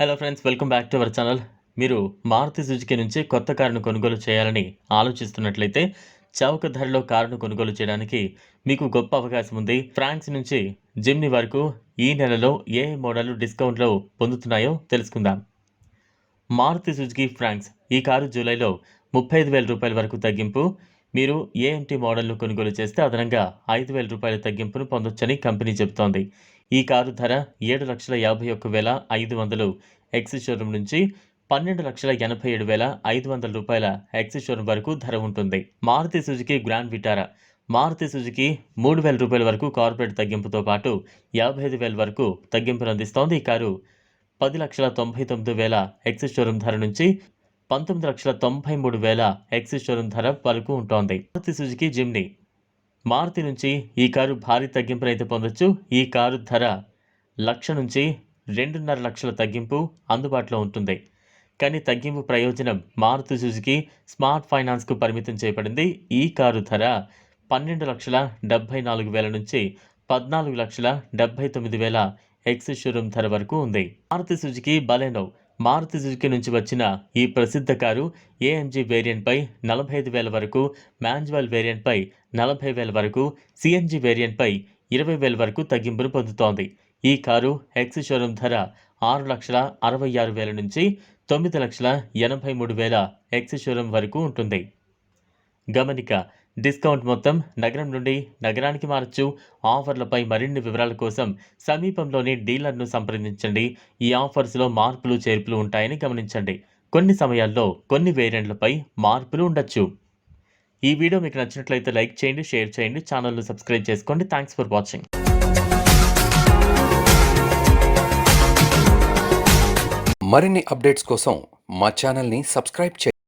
Hello friends welcome back to our channel మీరు Maruti Suzuki నుంచి కొత్త కారును కొనుగోలు చేయాలని ఆలోచిస్తున్నట్లయితే చౌక ధరలో కారును కొనుగోలు చేయడానికి మీకు గొప్ప అవకాశం ఉంది. ఫ్రాన్స్ నుంచి జిమ్ని వరకు ఈ నెలలో ఏ మోడల్ డిస్కౌంట్లో పొందుతున్నాయో తెలుసుకుందాం. మారుతి సుజుకి ఫ్రాంక్స్ ఈ కారు జూలైలో ముప్పై ఐదు వేల రూపాయల వరకు తగ్గింపు. మీరు ఏఎంటీ మోడల్ను కొనుగోలు చేస్తే అదనంగా ఐదు వేల రూపాయల తగ్గింపును పొందొచ్చని కంపెనీ చెబుతోంది. ఈ కారు ధర ఏడు లక్షల యాభై ఒక్క వేల ఐదు వందలు. ఎక్స్ షోరూమ్ నుంచి పన్నెండు లక్షల ఎనభై ఏడు వేల ఐదు వందల రూపాయల ఎక్స్ షోరూమ్ వరకు ధర ఉంటుంది. Maruti Suzuki Grand Vitara. Maruti Suzuki మూడు వేల రూపాయల వరకు కార్పొరేట్ తగ్గింపుతో పాటు యాభై ఐదు వేల వరకు తగ్గింపును అందిస్తోంది ఈ కారు. పది లక్షల తొంభై తొమ్మిది వేల ఎక్స్ షోరూమ్ ధర నుంచి పంతొమ్మిది లక్షల తొంభై మూడు వేల ఎక్స్ షోరూమ్ ధర వరకు ఉంటోంది. మారుతి సుజుకి జిమ్ని మారుతి నుంచి ఈ కారు భారీ తగ్గింపును అయితే పొందొచ్చు. ఈ కారు ధర లక్ష నుంచి రెండున్నర లక్షల తగ్గింపు అందుబాటులో ఉంటుంది. కానీ తగ్గింపు ప్రయోజనం మారుతి సుజుకి స్మార్ట్ ఫైనాన్స్కు పరిమితం చేయబడింది. ఈ కారు ధర పన్నెండు లక్షల డెబ్బై నాలుగు వేల నుంచి పద్నాలుగు లక్షల డెబ్బై తొమ్మిది వేల ఎక్స్ షోరూమ్ ధర వరకు ఉంది. Maruti Suzuki Baleno Maruti Suzuki నుంచి వచ్చిన ఈ ప్రసిద్ధ కారు ఏఎంజీ వేరియంట్పై నలభై ఐదు వేల వరకు మాన్యువల్ వేరియంట్పై నలభై వేల వరకు సిఎన్జి వేరియంట్పై ఇరవై వేల వరకు తగ్గింపును పొందుతోంది. ఈ కారు ఎక్స్ షోరూమ్ ధర ఆరు లక్షల అరవై ఆరు వేల నుంచి తొమ్మిది లక్షల ఎనభై మూడు వేల ఎక్స్ షోరూమ్ వరకు ఉంటుంది. గమనిక డిస్కౌంట్ మొత్తం నగరం నుండి నగరానికి మారచ్చు ఆఫర్లపై మరిన్ని వివరాల కోసం సమీపంలోని డీలర్ను సంప్రదించండి. ఈ ఆఫర్స్లో మార్పులు చేర్పులు ఉంటాయని గమనించండి. కొన్ని సమయాల్లో కొన్ని వేరియంట్లపై మార్పులు ఉండొచ్చు. ఈ వీడియో మీకు నచ్చినట్లయితే లైక్ చేయండి షేర్ చేయండి ఛానల్ను సబ్స్క్రైబ్ చేసుకోండి. Thanks for watching. మరిన్ని అప్డేట్స్ కోసం మా ఛానల్ని సబ్స్క్రైబ్ చేయండి.